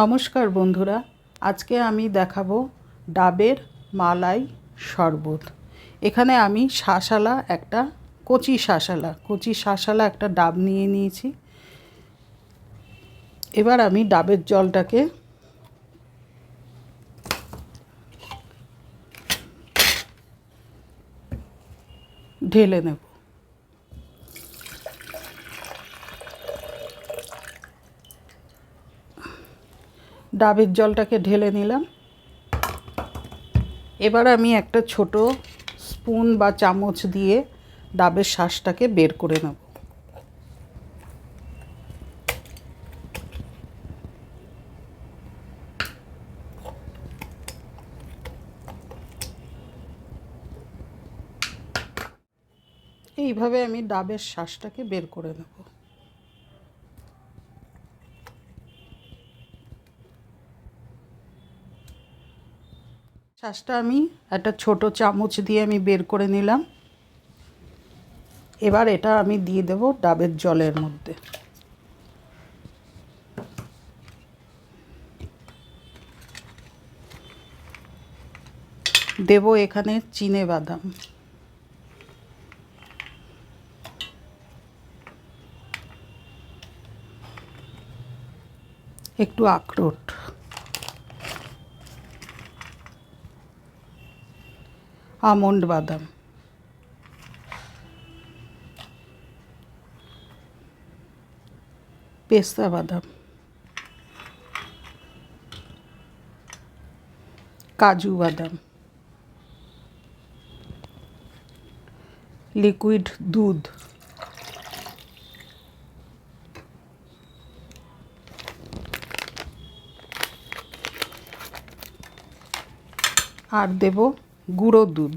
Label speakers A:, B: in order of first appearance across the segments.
A: নমস্কার বন্ধুরা, আজকে আমি দেখাবো ডাবের মালাই শরবত। এখানে আমি শাঁসালা একটা, কচি শাঁসালা কচি শাঁসালা একটা ডাব নিয়ে নিয়েছি। এবার আমি ডাবের জলটাকে ঢেলে নেব। ডাবের জলটাকে ঢেলে নিলাম। এবার আমি একটা ছোট স্পুন বা চামচ দিয়ে ডাবের শ্বাসটাকে বের করে নেব। এইভাবে আমি ডাবের শ্বাসটাকে বের করে নেব। শ্বাসটা আমি একটা ছোট চামচ দিয়ে আমি বের করে নিলাম। এবার এটা আমি দিয়ে দেব ডাবের জলের মধ্যে। দেব এখানে চিনে বাদাম। একটু আখরোট। আমন্ড বাদাম। পেস্তা বাদাম। কাজু বাদাম। লিকুইড দুধ। আর দেব গুঁড়ো দুধ।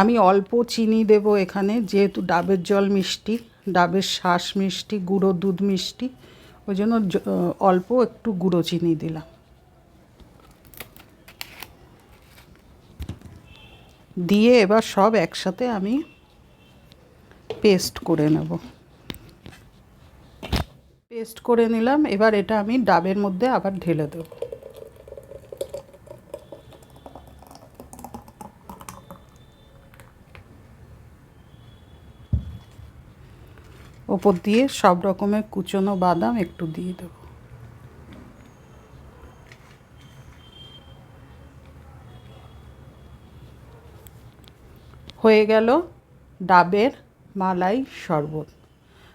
A: আমি অল্প চিনি দেব এখানে, যেহেতু ডাবের জল মিষ্টি, ডাবের শ্বাস মিষ্টি, গুঁড়ো দুধ মিষ্টি, ওই জন্য অল্প একটু গুঁড়ো চিনি দিলাম। দিয়ে এবার সব একসাথে আমি পেস্ট করে নেব। পেস্ট করে নিলাম, এবার এটা আমি ডাবের মধ্যে আবার ঢেলে দেব। ওপর দিয়ে সব রকমের কুচনো বাদাম একটু দিয়ে দেব। হয়ে গেল ডাবের মালাই শরবত।